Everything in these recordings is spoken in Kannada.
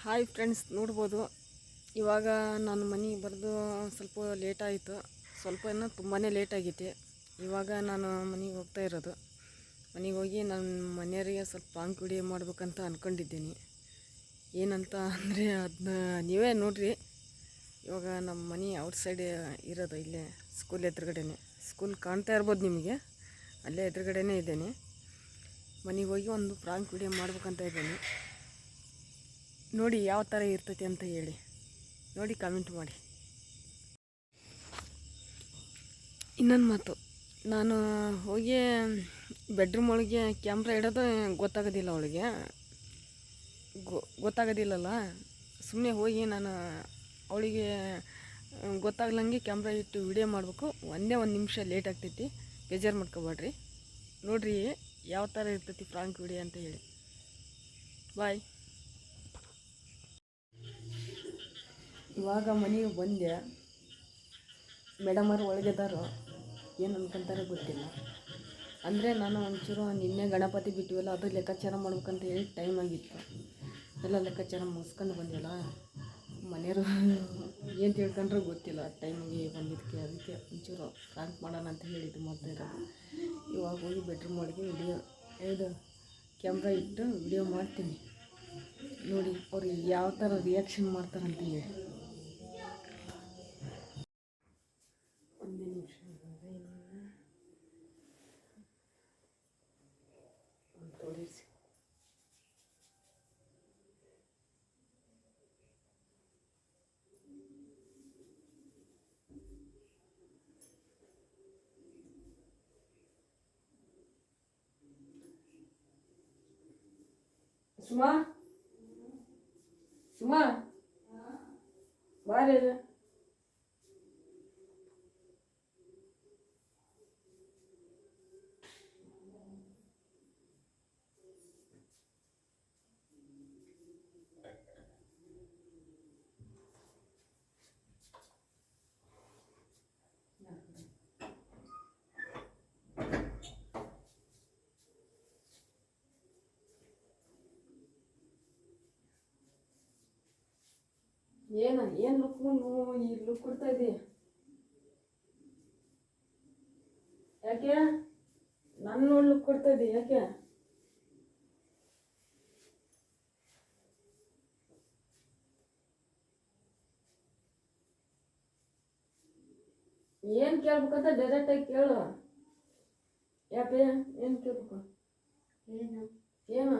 ಹಾಯ್ ಫ್ರೆಂಡ್ಸ್ ನೋಡ್ಬೋದು. ಇವಾಗ ನಾನು ಮನೆಗೆ ಬರೆದು ಸ್ವಲ್ಪ ಲೇಟಾಯಿತು ಸ್ವಲ್ಪ ಇನ್ನೂ ತುಂಬಾ ಲೇಟ್ ಆಗೈತಿ. ಇವಾಗ ನಾನು ಮನೆಗೆ ಹೋಗ್ತಾ ಇರೋದು. ಮನೆಗೆ ಹೋಗಿ ನನ್ನ ಮನೆಯವರಿಗೆ ಸ್ವಲ್ಪ ವಿಡಿಯೋ ಮಾಡ್ಬೇಕಂತ ಅಂದ್ಕೊಂಡಿದ್ದೀನಿ ಏನಂತ ಅಂದರೆ ಅದನ್ನ ನೀವೇ ನೋಡಿರಿ. ಇವಾಗ ನಮ್ಮ ಮನೆ ಔಟ್ ಸೈಡ್ ಇರೋದು ಇಲ್ಲೇ ಸ್ಕೂಲ್ ಎದುರುಗಡೆನೆ. ಸ್ಕೂಲ್ ಕಾಣ್ತಾ ಇರ್ಬೋದು ನಿಮಗೆ. ಅಲ್ಲೇ ಎದುರುಗಡೆನೇ ಇದ್ದೇನೆ. ಮನೆಗೆ ಹೋಗಿ ಒಂದು ಪ್ರಾಂಕ್ ವಿಡಿಯೋ ಮಾಡ್ಬೇಕಂತ ಇದ್ದೀನಿ. ನೋಡಿ ಯಾವ ಥರ ಇರ್ತೈತಿ ಅಂತ ಹೇಳಿ. ನೋಡಿ ಕಮೆಂಟ್ ಮಾಡಿ. ಇನ್ನೊಂದು ಮಾತು. ನಾನು ಹೋಗಿ ಬೆಡ್ರೂಮ್ ಒಳಗೆ ಕ್ಯಾಮ್ರಾ ಇಡೋದು ಗೊತ್ತಾಗೋದಿಲ್ಲ ಅವಳಿಗೆ. ಗೊ, ಗೊತ್ತಾಗೋದಿಲ್ಲಲ್ಲ. ಸುಮ್ಮನೆ ಹೋಗಿ ನಾನು ಅವಳಿಗೆ ಗೊತ್ತಾಗ್ಲಂಗೆ ಕ್ಯಾಮ್ರಾ ಇಟ್ಟು ವಿಡಿಯೋ ಮಾಡಬೇಕು. ಒಂದೇ ಒಂದು ನಿಮಿಷ ಲೇಟ್ ಆಗ್ತೈತಿ. ಬೇಜಾರು ಮಾಡ್ಕೊಬೇಡ್ರಿ. ನೋಡ್ರಿ ಯಾವ ಥರ ಇರ್ತೈತಿ ಫ್ರಾಂಕ್ ವಿಡಿಯೋ ಅಂತ ಹೇಳಿ. ಬಾಯ್ ಇವಾಗ ಮನೆಗೆ ಬಂದೆ. ಮೇಡಮರು ಒಳಗಿದ್ದಾರೋ ಏನು ಅನ್ಕೊಂತಾರೆ ಗೊತ್ತಿಲ್ಲ. ಅಂದರೆ ನಾನು ಒಂಚೂರು ನಿನ್ನೆ ಗಣಪತಿ ಬಿಟ್ಟಿವಲ್ಲ ಅದು ಲೆಕ್ಕಾಚಾರ ಮಾಡ್ಬೇಕಂತ ಹೇಳಿ ಟೈಮ್ ಆಗಿತ್ತು. ಎಲ್ಲ ಲೆಕ್ಕಾಚಾರ ಮುಗಿಸ್ಕೊಂಡು ಬಂದಿಲ್ಲ ಮನೆಯವರು ಏನು ತಿಳ್ಕೊಂಡ್ರೂ ಗೊತ್ತಿಲ್ಲ ಟೈಮಿಗೆ ಬಂದಿದ್ದಕ್ಕೆ. ಅದಕ್ಕೆ ಒಂಚೂರು ಫ್ರಾಂಕ್ ಮಾಡೋಣ ಅಂತ ಹೇಳಿ ಇದು ಮಾಡ್ತಾ ಇರೋದು. ಇವಾಗ ಹೋಗಿ ಬೆಡ್ರೂಮ್ ಒಳಗೆ ವಿಡಿಯೋ ಇದು ಕ್ಯಾಮ್ರಾ ಇಟ್ಟು ವಿಡಿಯೋ ಮಾಡ್ತೀನಿ. ನೋಡಿ ಅವ್ರು ಯಾವ ಥರ ರಿಯಾಕ್ಷನ್ ಮಾಡ್ತಾರಂತ ಹೇಳಿ. Suma. Suma. Var hele. ಏನ ಏನು ಲುಕ್ ಈ ಲುಕ್ ಕೊಡ್ತಾ ಇದ್ದೀಯ? ಯಾಕೆ? ನನ್ನ ನೋಡಿ ಲುಕ್ ಕೊಡ್ತಾ ಇದ್ದೀಯ ಯಾಕೆ? ಏನು ಕೇಳ್ಬೇಕಂತ ಡೈರೆಕ್ಟಾಗಿ ಕೇಳು. ಯಾಕೆ? ಏನು ಕೇಳ್ಬೇಕು? ಏನು? ಏನು?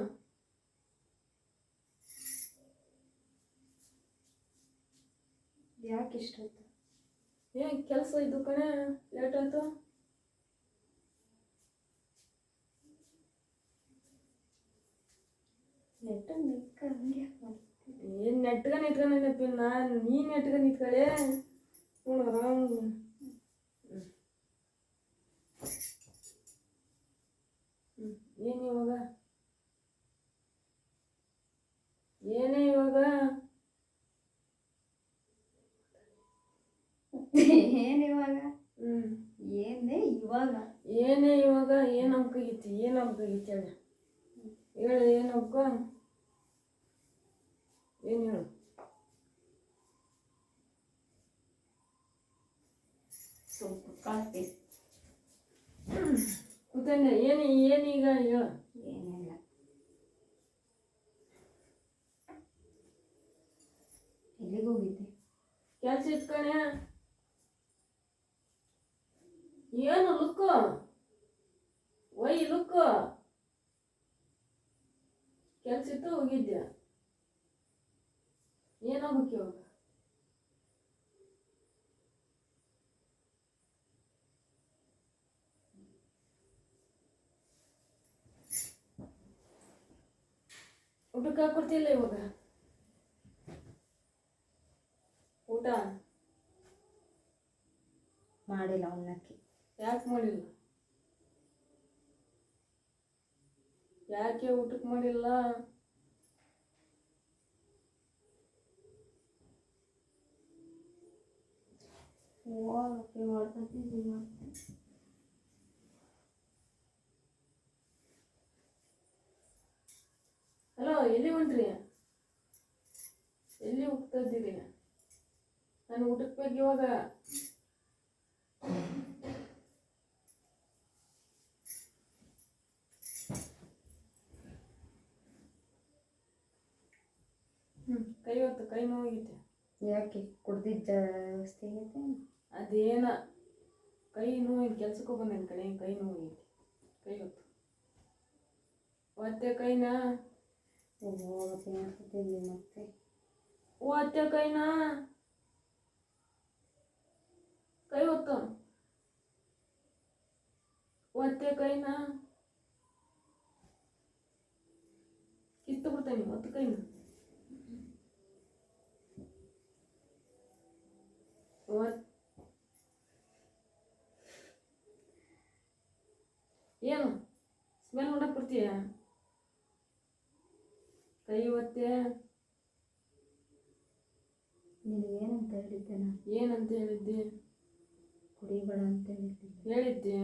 ಯಾಕೆ ಇಷ್ಟೊತ್ತು? ಏನು ಕೆಲಸ ಇದ್ದು ಕಣೆ ಲೇಟ್ ಆಯ್ತು. ನೆಟ್ಟ ನಿಕ್ಕ ಹಂಗೆ ಏನು ನೆಟ್ಗ ನಿಂತ್ಕೊಂಡೇನಪ್ಪಿ ನಾನು ನೀ ನೆಟ್ಗ ನಿಂತ್ಕೊಳ್ಳೆ ಹ್ಞೂ ಆರಾಮ್ ಏನು ಇವಾಗ? ಏನೇ ಇವಾಗ? ಏನು ಇವಾಗ? ಹ್ಞೂ ಏನೇ ಇವಾಗ? ಏನೇ ಇವಾಗ ಏನು ಹಮ್ಕಾಗಿತ್ತು ಏನು ಹಮ್ಕಾಗಿತ್ತು ಹೇಳಿ. ಹೇಳು ಏನು ಹಮ್ಕ ಏನು ಹೇಳು? ಸ್ವಲ್ಪ ಕಾಫಿ. ಕೂತಂಡೆ ಏನು ಏನೀಗ ಹೇಳು? ಏನಿಲ್ಲ. ಎಲ್ಲಿಗೆ ಹೋಗಿದ್ದೆ? ಕೆಲ್ಸ ಇಟ್ಕಣೆ ಏನು ಲುಕ್ ಒಯ್ ಲುಕ್ ಕೆಲ್ಸ ಇತ್ತು, ಹೋಗಿದ್ಯಾ? ಏನಾಗಬೇಕು ಇವಾಗ? ಊಟಕ್ಕೆ ಹಾಕೊಡ್ತಿಲ್ಲ ಇವಾಗ? ಊಟ? ಮಾಡಿಲ್ಲ ಅವನ್ನಕ್ಕೆ ಯಾಕೆ ಮಾಡಿಲ್ಲ? ಯಾಕೆ ಊಟಕ್ಕೆ ಮಾಡಿಲ್ಲ? ಹಲೋ ಎಲ್ಲಿ ಹೊಂಟ್ರಿ ಎಲ್ಲಿ ಹೋಗ್ತಾ ಇದ್ದೀರಿ ನಾನು ಊಟಕ್ಕೆ ಬೇಕು ಇವಾಗ. ಹ್ಞೂ ಕೈ ಹೊತ್ತು ಕೈ ನೋವಾಗೈತೆ ಯಾಕೆ ಕುಡ್ದಿದ್ದ ಜಾಸ್ತಿ ಆಗೈತೆ ಅದೇನ ಕೈ ನೋವು ಕೆಲ್ಸಕ್ಕೂ ಬಂದೇನು ಕಣೆ ಕೈ ನೋವಾಗೈತೆ ಕೈ ಹೊತ್ತು ಒತ್ತೆ ಕೈನಾ ಹೋಗುತ್ತೆ ಮಾಡ್ತಿದ್ದೀನಿ ಮತ್ತೆ ಒತ್ತೆ ಕೈನಾ ಕೈ ಹೊತ್ತು ಒತ್ತೆ ಕೈನಾ ನೀನು ಕೈ ಒತ್ತೆ ನಿನಗೇನಂತ ಹೇಳಿದ್ದೆ ನಾನು? ಏನಂತ ಹೇಳಿದ್ದೆ? ಕುಡಿಬೇಡ ಅಂತ ಹೇಳಿದ್ದೆ. ಹೇಳಿದ್ದೆ?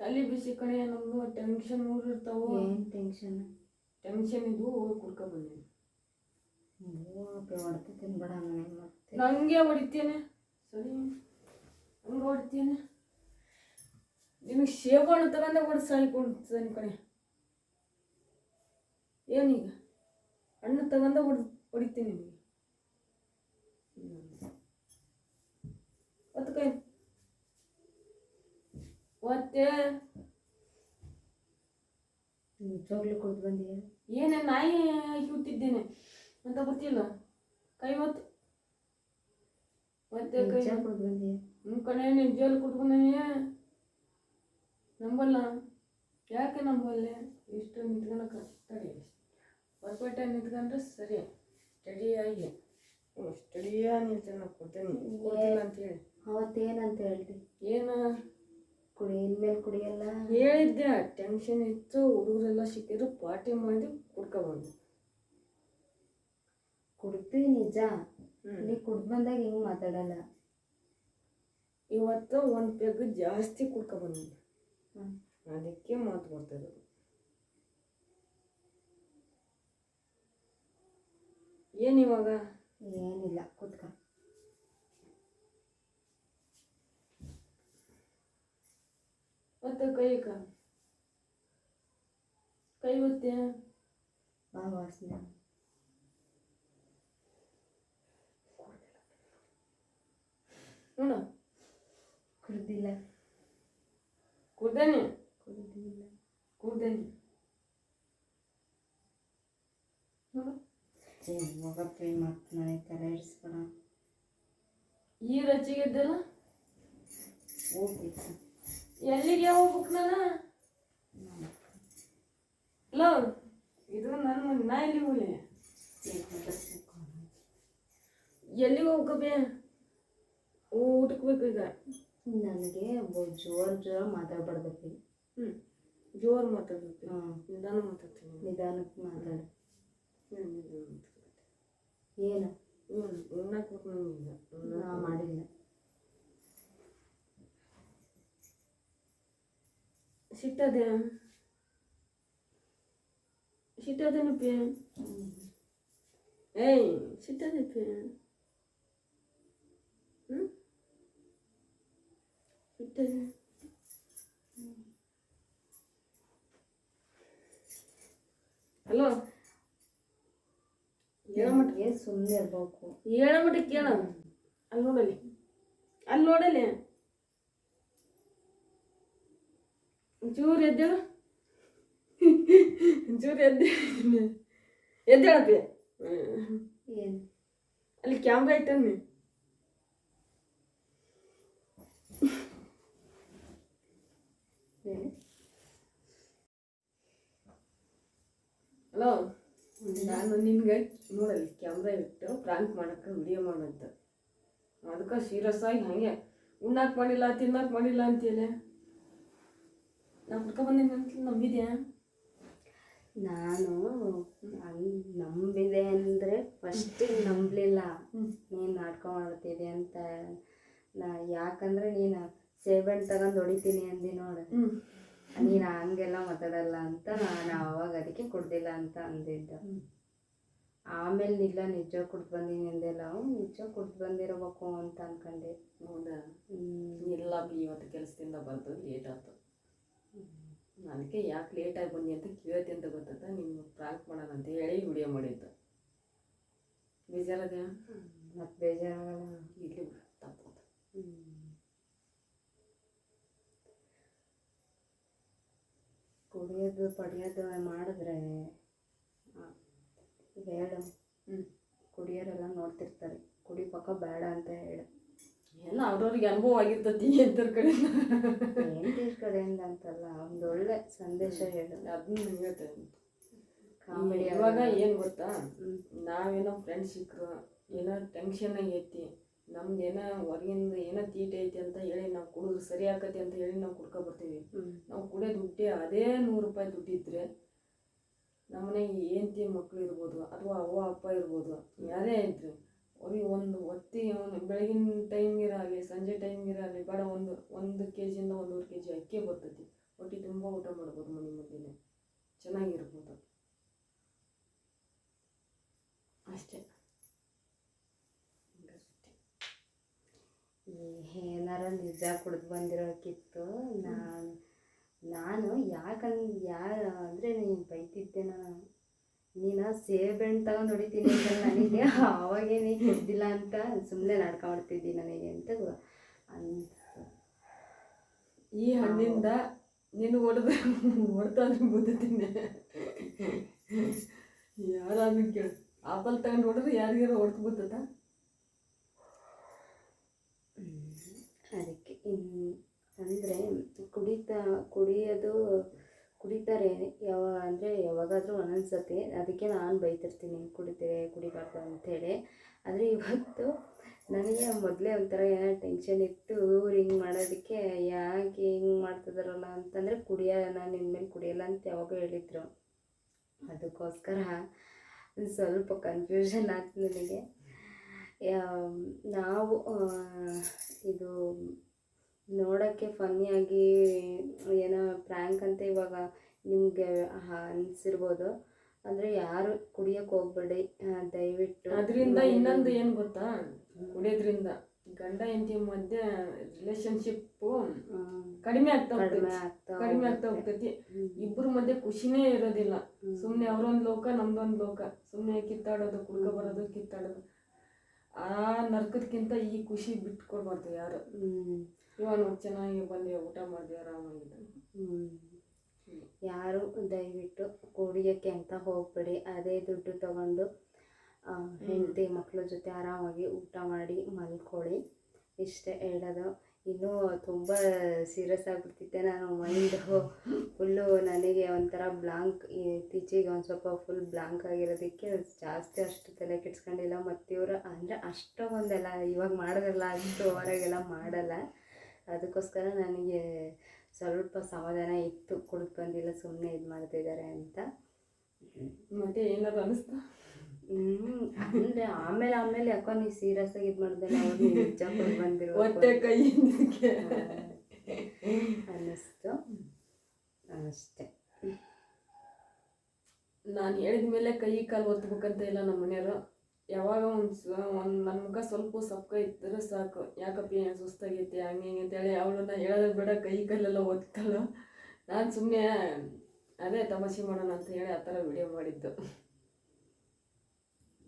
ತಲೆ ಬಿಸಿ ಕಣೆ ನಮ್ದು ಟೆನ್ಷನ್ ಊರಿರ್ತಾವ ಏನು ಟೆನ್ಷನ್ ಟೆನ್ಷನ್ ಇದು ಹೋಗಿ ಕುಡ್ಕೊ ಬಂದೀನಿ ಹೊಡ್ತು ತಿನ್ಬೇಡ ನಾನು ಮತ್ತೆ ನಂಗೆ ಹೊಡಿತೇನೆ. ಸರಿ ಹಂಗೆ ಹೊಡಿತೇನೆ. ನಿಮಗೆ ಶೇಬು ಹಣ್ಣು ತಗೊಂಡೆ ಹೊಡೆದು ಸಾಯ್ಕೊಳ್ತಾನೆ ಕಣೆ. ಏನೀಗ? ಹಣ್ಣು ತಗೊಂಡ ಹೊಡ್ ಹೊಡಿತೀನಿ ನಿಮಗೆ ಒತ್ತು ಕೈ ಒತ್ತೆ ನಿಜವಾಗ್ಲೂ ಕುಡಿದು ಬಂದೀಯ? ಏನೇ ನಾಯಿ ಹುಟ್ಟಿದ್ದೇನೆ. ಅಂತ ಗೊತ್ತಿಲ್ಲ. ಕೈ ಒತ್ತು ಒತ್ತೆ ಕೈ ಕೊಟ್ಟು ಬಂದಿ ಬಂದೀಯ? ನಿಮ್ಮ ಕಡೆ ನೀನು ಜೇಲ್ ಕುಟ್ಕೊಂಡೀನಿ ನಂಬಲ್ಲ. ಯಾಕೆ ನಂಬಲ್ಲೆ? ಇಷ್ಟು ನಿಂತ್ಕೊಳಕ ತಡಿ ಆಗಿ. ನಿಂತ್ಕೊಂಡ್ರೆ ಸರಿ ಸ್ಟಡಿಯಾಗಿ ಸ್ಟಡಿಯಾಗಿ ನಿಂತ್ಕೊಂಡು ಕೊಡ್ತೇನೆ. ಕೊಡ್ತಿಲ್ಲ ಅಂತ ಹೇಳಿ. ಅವತ್ತೇನಂತ ಹೇಳ್ರಿ? ಏನು? ಕುಡಿ ಇನ್ಮೇಲೆ ಕುಡಿಯಲ್ಲ? ಹೇಳಿದ್ದೆ ಟೆನ್ಷನ್ ಇತ್ತು ಹುಡುಗರೆಲ್ಲ ಸಿಕ್ಕಿದ್ರು ಪಾರ್ಟಿ ಮಾಡಿ ಕುಡ್ಕೊಬಂದು ಕುಡ್ತೀವಿ ನಿಜ. ನೀ ಕುಡ್ದು ಬಂದಾಗ ಹಿಂಗೆ ಮಾತಾಡಲ್ಲ? ಇವತ್ತು ಒಂದು ಪೆಗ್ ಜಾಸ್ತಿ ಕುಡ್ಕೊಬಂದಿದ್ದೆ. ಅದಕ್ಕೆ ಮಾತು ಬರ್ತದೆ ಏನು ಇವಾಗ ಏನಿಲ್ಲ ಕುತ್ಕ. ಮತ್ತೆ ಕೈ ಕ ಕೈ ಒತ್ತೆ? ಬಾ ವಾಸನೆ ನೋಡ. ಕುಡ್ದಿಲ್ಲ ಕುಡ್ದೇನೆ ಕುಡ್ದಿಲ್ಲ ಕುಡ್ದೇನೆ ನೋಡು. ಏ ಹೋಗಪ್ಪ ಮತ್ತೆ ಮನೆ ತಲೆ ಇರಿಸ್ಬೇಡ ಈ ರಚಿಗೆದ್ದಲ್ಲ ಹೋಗ್ಬೇಕು. ಎಲ್ಲಿಗೆ ಹೋಗ್ಬೇಕು ನಾನು? ಲೋ ಇದು ನನ್ನ ನಾ ಎಲ್ಲಿಗೆ ಹೋಗ್ಲಿ? ಎಲ್ಲಿಗೆ ಹೋಗ್ಕಬೇ ಊಟಕ್ಕೆ ಬೇಕು ಈಗ. ನನಗೆ ಜೋರ್ ಜೋರ್ ಮಾತಾಡ್ಬಾರ್ದಪ್ಪಿ. ಹ್ಞೂ ಜೋರು ಮಾತಾಡ್ಬೇಕು. ಹ್ಞೂ ನಿಧಾನ ಮಾತಾಡ್ತೀನಿ. ನಿಧಾನಕ್ಕೆ ಮಾತಾಡು. ನಿಧಾನ ಮಾತಾಡ್ತೀನಿ. ಏನು ಏನು ಉಣ್ಣಕ್ಕೆ ಬೇಕು ನನಗೀಗ ನಾ ಮಾಡಿಲ್ಲ ಸಿಟ್ಟದೆ ಸಿಟ್ಟದೇನಪ್ಪಿ ಏಯ್ ಸಿಟ್ಟದಪ್ಪಿ ಹ್ಞೂ ಸಿಟ್ಟದೆ ಹಲೋ ಹೇಳ ಮಟ್ಟ ನನಗೆ ಸುಮ್ಮನೆ ಇರ್ಬೇಕು ಹೇಳ ಮಟ್ಟ ಕೇಳ ಅಲ್ಲಿ ನೋಡಲಿ ಅಲ್ಲಿ ನೋಡಲಿ ಚೂರು ಎದ್ದೇಳು ಚೂರು ಎದ್ದೆ ಎದ್ದೇಳಪ್ಪಿ ಏನು ಅಲ್ಲಿ ಕ್ಯಾಮ್ರಾ ಇಟ್ಟನ್ನಿ ಹೇಳಿ ಹಲೋ ನಾನು ನಿನ್ಗೆ ನೋಡಲ್ಲಿ ಕ್ಯಾಮ್ರಾ ಇಟ್ಟು ಪ್ರಾಂಕ್ ಮಾಡಕ್ಕೆ ವಿಡಿಯೋ ಮಾಡಂತ ಅದಕ್ಕೆ ಸೀರಿಯಸ್ ಆಗಿ ಹಾಗೆ ಉಣ್ಣಾಕ್ ಮಾಡಿಲ್ಲ ತಿನ್ನಕ್ ಮಾಡಿಲ್ಲ ಅಂತೇಳಿ ನಾ ಅಂತ ನಂಬಿದ್ಯಾ? ನಾನು ನಂಬಿದೆ ಅಂದರೆ ಫಸ್ಟಿಗೆ ನಂಬಲಿಲ್ಲ. ನೀನು ನಾಟಕ ಮಾಡ್ತಿದೆ ಅಂತ ನಾ ಯಾಕಂದ್ರೆ ನೀನು ಸೇಬೆಣ್ಣೆ ತಗೊಂಡು ಹೊಡಿತೀನಿ ಅಂದಿ ನೋಡು. ನೀನು ಹಂಗೆಲ್ಲ ಮಾತಾಡಲ್ಲ ಅಂತ ನಾನು ಅವಾಗ ಅದಕ್ಕೆ ಕುಡ್ದಿಲ್ಲ ಅಂತ ಅಂದಿದ್ದ. ಆಮೇಲೆ ಇಲ್ಲ ನಿಜ ಕುಡ್ದು ಬಂದೀನಿ ಅಂದೆಲ್ಲ. ನಿಜ ಕುಡ್ದು ಬಂದಿರಬೇಕು ಅಂತ ಅನ್ಕೊಂಡೆ. ಹೌದಾ. ಇಲ್ಲ ಬಿ ಇವತ್ತು ಕೆಲಸದಿಂದ ಬಂದು ಲೇಟ್ ಆಯ್ತು ಅದಕ್ಕೆ ಯಾಕೆ ಲೇಟಾಗಿ ಬನ್ನಿ ಅಂತ ಕೇಳ್ತಿ ಅಂತ ಗೊತ್ತದ? ನಿಮ್ಗೆ ಪ್ರಾಂಕ್ ಮಾಡೋಣ ಅಂತ ಹೇಳಿ ವಿಡಿಯೋ ಮಾಡಿದ್ದು. ಬೇಜಾರದ ಮತ್ತೆ ಬೇಜಾರಾಗಲ್ಲ ಇಲ್ಲಿ ತಪ್ಪು ಕುಡಿಯೋದು ಪಡಿಯೋದು ಮಾಡಿದ್ರೆ ಹೇಳು ಹ್ಞೂ ಕುಡಿಯೋರೆಲ್ಲ ನೋಡ್ತಿರ್ತಾರೆ. ಕುಡಿ ಪಕ್ಕ ಬೇಡ ಅಂತ ಹೇಳು. ಏನು ಅವ್ರವ್ರಿಗೆ ಅನುಭವ ಆಗಿರ್ತತಿ ಇದ್ರ ಕಡೆ ಹೆಂಡತಿ ಕಡೆಯಿಂದ ಅಂತಲ್ಲ ಒಂದು ಒಳ್ಳೆ ಸಂದೇಶ ಹೇಳು. ಅದನ್ನ ಹೇಳ್ತೇನೆ. ಕಾಮಿಡಿ ಇವಾಗ ಏನು ಗೊತ್ತಾ. ನಾವೇನೋ ಫ್ರೆಂಡ್ಸ್ ಸಿಕ್ಕರು ಏನೋ ಟೆನ್ಷನ್ ಐತಿ. ನಮ್ದು ಏನೋ ಹೊರಗಿಂದ ಏನೋ ತೀಟೆ ಐತಿ ಅಂತ ಹೇಳಿ ನಾವು ಕುಡಿದ್ರೆ ಸರಿ ಆಕತಿ ಅಂತ ಹೇಳಿ ನಾವು ಕುಡ್ಕೊ ಬರ್ತೀವಿ. ನಾವು ಕುಡಿಯೋ ದುಡ್ಡೇ ಅದೇ ನೂರು ರೂಪಾಯಿ ದುಡ್ಡಿದ್ರೆ ನಮ್ಮ ಮನೆಗೆ ಹೆಂಡ್ತಿ ಮಕ್ಕಳು ಇರ್ಬೋದು ಅಥವಾ ಅವ್ವ ಅಪ್ಪ ಇರ್ಬೋದು ಯಾರೇ ಇದ್ರು ಅವ್ರಿಗೆ ಒಂದು ಹೊತ್ತಿ ಒಂದು ಬೆಳಗಿನ ಟೈಮ್ಗಿರಾಗಲಿ ಸಂಜೆ ಟೈಮ್ಗಿರಾಗಲಿ ಬೇಡ ಒಂದು ಒಂದು ಕೆ ಜಿಯಿಂದ ಒಂದೂವರೆ ಕೆ ಜಿ ಅಕ್ಕಿ ಬರ್ತೈತಿ. ಹೊಟ್ಟೆ ತುಂಬ ಊಟ ಮಾಡ್ಬೋದು ಮನೆ ಮಧ್ಯೆ ಚೆನ್ನಾಗಿರ್ಬೋದು. ಅಷ್ಟೇ. ಏನಾರ ನಿಜ ಕುಡ್ದು ಬಂದಿರೋಕ್ಕಿತ್ತು ನಾನು ನಾನು ಯಾಕಂದ್, ಯಾರು ಅಂದರೆ ನೀನು ಬೈತಿದ್ದೆ ನಾನು. ನೀನು ಸೇಬೆಣ್ಣು ತಗೊಂಡು ಹೊಡಿತೀನಿ ಅಂತ ನನಗೆ ಅವಾಗೇನೇ ನೀ ಕುಡ್ದಿಲ್ಲ ಅಂತ ಸುಮ್ಮನೆ ನಾಟಕ ನನಗೆ ಅಂತ ಅನ್ಸ್ತು. ಈ ಹಣ್ಣಿಂದ ನಿನ್ನ ಹೊಡೆದು ಹೊಡ್ತಾದ್ರೆ ಬುದ್ಧತೀನಿ ಯಾರಾದ್ರೂ ಕೇಳಿ, ಆಪಲ್ ತಗೊಂಡು ಹೊಡೆದ್ರೆ ಯಾರಿಗಾರು ಹೊಡ್ತು ಬುತ್ತದ ಅದಕ್ಕೆ ಅಂದರೆ ಕುಡಿತಾ, ಕುಡಿಯೋದು ಕುಡಿತಾರೆ. ಯಾವ ಅಂದರೆ ಯಾವಾಗಾದರೂ ಒಂದೊಂದು ಅದಕ್ಕೆ ನಾನು ಬೈತಿರ್ತೀನಿ ಕುಡಿತೀರಿ, ಕುಡಿಬಾರ್ದು ಅಂಥೇಳಿ ಆದರೆ ಇವತ್ತು ನನಗೆ ಮೊದಲೇ ಒಂಥರ ಏನೋ ಟೆನ್ಷನ್ ಇತ್ತು. ಇವ್ರು ಹಿಂಗೆ ಮಾಡೋದಕ್ಕೆ ಯಾಕೆ ಹಿಂಗೆ ಮಾಡ್ತಿದಾರಲ್ಲ ಅಂತಂದರೆ ಕುಡಿಯ, ನಾನು ಮೇಲೆ ಕುಡಿಯಲ್ಲ ಅಂತ ಯಾವಾಗ ಹೇಳಿದ್ರು. ಅದಕ್ಕೋಸ್ಕರ ಸ್ವಲ್ಪ ಕನ್ಫ್ಯೂಷನ್ ಆಯ್ತು ನನಗೆ. ನಾವು ಇದು ನೋಡೋಕ್ಕೆ ಫನ್ನಿಯಾಗಿ ಏನೋ ಪ್ರ್ಯಾಂಕ್ ಅಂತ ಇವಾಗ ನಿಮಗೆ ಅನಿಸಿರ್ಬೋದು. ಅಂದರೆ ಯಾರು ಕುಡಿಯೋಕೆ ಹೋಗ್ಬೇಡಿ ದಯವಿಟ್ಟು. ಅದರಿಂದ ಇನ್ನೊಂದು ಏನು ಗೊತ್ತಾ? ಕುಡಿಯೋದ್ರಿಂದ ಗಂಡ ಹೆಂಡತಿ ಮಧ್ಯೆ ರಿಲೇಶನ್ಶಿಪ್ಪು ಕಡಿಮೆ ಆಗ್ತಾ ಕಡಿಮೆ ಹೋಗ್ತೈತಿ ಆಗ್ತಾ ಕಡಿಮೆ ಆಗ್ತಾ ಹೋಗ್ತೈತಿ. ಇಬ್ಬರ ಮಧ್ಯೆ ಖುಷಿನೇ ಇರೋದಿಲ್ಲ. ಸುಮ್ಮನೆ ಅವ್ರೊಂದು ಲೋಕ ನಮ್ದೊಂದು ಲೋಕ. ಸುಮ್ಮನೆ ಕಿತ್ತಾಡೋದು ಕುಡ್ಕೊ ಬರೋದು ಕಿತ್ತಾಡೋದು. ಆ ನರ್ಕದಕ್ಕಿಂತ ಈ ಖುಷಿ ಬಿಟ್ಕೊಡ್ಬಾರ್ದು ಯಾರು. ಇವಾಗ ನಾವು ಚೆನ್ನಾಗಿ ಬಂದು ಊಟ ಮಾಡಿದ್ವಿ ಆರಾಮಾಗಿ ಹ್ಮ್. ಯಾರು ದಯವಿಟ್ಟು ಕುಡಿಯೋಕ್ಕೆ ಅಂತ ಹೋಗ್ಬೇಡಿ. ಅದೇ ದುಡ್ಡು ತಗೊಂಡು ಹೆಂಡತಿ ಮಕ್ಕಳ ಜೊತೆ ಆರಾಮಾಗಿ ಊಟ ಮಾಡಿ ಮಲ್ಕೊಳ್ಳಿ. ಇಷ್ಟೇ ಹೇಳೋದು. ಇನ್ನೂ ತುಂಬ ಸೀರಿಯಸ್ ಆಗಿಬಿಡ್ತಿದ್ದೆ. ನಾನು ಮೈಂಡು ಫುಲ್ಲು ನನಗೆ ಒಂಥರ ಬ್ಲಾಂಕ್ ಇತ್ತೀಚೆಗೆ ಒಂದು ಸ್ವಲ್ಪ ಫುಲ್ ಬ್ಲಾಂಕ್ ಆಗಿರೋದಕ್ಕೆ ಜಾಸ್ತಿ ಅಷ್ಟು ತಲೆ ಕೆಡ್ಸ್ಕೊಂಡಿಲ್ಲ. ಮತ್ತು ಇವರು ಅಂದರೆ ಅಷ್ಟೊಂದೆಲ್ಲ ಇವಾಗ ಮಾಡೋದಲ್ಲ ಅಷ್ಟು ಹೊರಗೆಲ್ಲ ಮಾಡಲ್ಲ. ಅದಕ್ಕೋಸ್ಕರ ನನಗೆ ಸ್ವಲ್ಪ ಸಮಾಧಾನ ಇತ್ತು. ಕುಡ್ದು ಬಂದಿಲ್ಲ ಸುಮ್ಮನೆ ಇದು ಮಾಡ್ತಿದ್ದಾರೆ ಅಂತ. ಮತ್ತೆ ಏನಾದ್ರು ಅನಿಸ್ತಾ? ಹ್ಞೂ ಅಂದೆ ಆಮೇಲೆ ಆಮೇಲೆ ಯಾಕೋ ನೀ ಸೀರಿಯಸ್ ಆಗಿ ಇದು ಮಾಡ್ದಲ್ಲ ಅವ್ರು ನಿಜ ಬಂದಿರೋ ಹೊಟ್ಟೆ ಕೈ ಅನ್ನಿಸ್ತು. ಅಷ್ಟೇ. ನಾನು ಹೇಳಿದ ಮೇಲೆ ಕೈ ಕಾಲು ಒತ್ತಬೇಕಂತ ಇಲ್ಲ ನಮ್ಮ ಮನೆಯವರು. ಯಾವಾಗ ಒಂದು ಒಂದು ನನ್ನ ಮುಖ ಸ್ವಲ್ಪ ಸಪ್ಕ ಇದ್ದರೆ ಸಾಕು. ಯಾಕಪ್ಪ ಏನು ಸುಸ್ತಾಗೈತೆ ಹಂಗೆ ಹಿಂಗೆ ಅಂತೇಳಿ ನಾ ಹೇಳೋದು ಬೇಡ ಕೈ ಕಾಲೆಲ್ಲ ಒತ್ತಲ್ಲ ನಾನು ಸುಮ್ಮನೆ ಅದೇ ತಮಾಷೆ ಮಾಡೋಣ ಅಂತ ಹೇಳಿ ಆ ಥರ ವಿಡಿಯೋ ಮಾಡಿದ್ದು.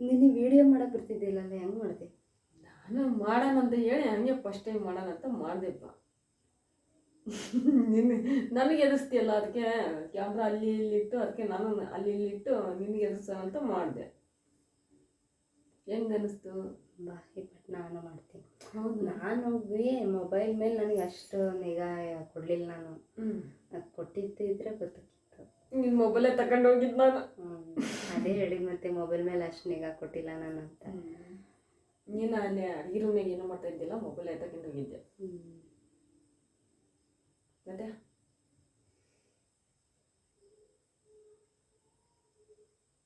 ನೀನು ವಿಡಿಯೋ ಮಾಡಕ್ಕೆ ಬರ್ತಿದ್ದಿಲ್ಲ ಹೆಂಗೆ ಮಾಡಿದೆ? ನಾನು ಮಾಡೋಣ ಅಂತ ಹೇಳಿ ಹಂಗೆ ಫಸ್ಟ್ ಟೈಮ್ ಮಾಡೋಣ ಅಂತ ಮಾಡಿದೆಪ್ಪ. ನಿನ್ನ ನನಗೆ ಎದುರಿಸ್ತೀಯಲ್ಲ ಅದಕ್ಕೆ ಕ್ಯಾಮ್ರಾ ಅಲ್ಲಿ ಇಲ್ಲಿ ಇಟ್ಟು ಅದಕ್ಕೆ ನಾನು ಅಲ್ಲಿ ಇಲ್ಲಿ ಇಟ್ಟು ನಿನಗೆ ಎದುರಿಸೋಣ ಅಂತ ಮಾಡಿದೆ. ಹೆಂಗೆ ಅನಿಸ್ತು? ಬಾಕಿ ಬಟ್ ನಾನು ಮಾಡ್ತೀನಿ. ಹೌದು. ನಾನು ಮೊಬೈಲ್ ಮೇಲೆ ನನಗೆ ಅಷ್ಟು ನಿಗಾ ಕೊಡಲಿಲ್ಲ ನಾನು. ಅದು ಕೊಟ್ಟಿದ್ದಿದ್ರೆ ಗೊತ್ತಾಗಿತ್ತು ನಿನ್ನ ಮೊಬೈಲೇ ತಗೊಂಡೋಗಿದ್ದು ನಾನು. ಅದೇ ಹೇಳಿದ್ ಮತ್ತೆ ಮೊಬೈಲ್ ಮೇಲೆ ಅಷ್ಟು ನಿಗಾ ಕೊಟ್ಟಿಲ್ಲ ನಾನು ಅಂತ. ನೀನು ಅಲ್ಲಿ ಅಡುಗೆ ರೂಮ್ನಾಗ ಏನೋ ಮಾಡ್ತಾ ಇದ್ದಿಲ್ಲ? ಮೊಬೈಲ್ ತಗೊಂಡು ಹೋಗಿದ್ದೆ. ಮತ್ತೆ?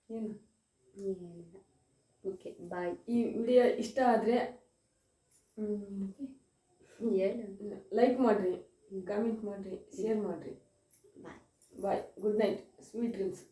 ಏನು? ಓಕೆ ಬಾಯ್ ಈ ವಿಡಿಯೋ ಇಷ್ಟ ಆದರೆ ಹೇಳು. ಲೈಕ್ ಮಾಡಿರಿ ಕಾಮೆಂಟ್ ಮಾಡಿರಿ ಶೇರ್ ಮಾಡಿರಿ. Bye good night sweet dreams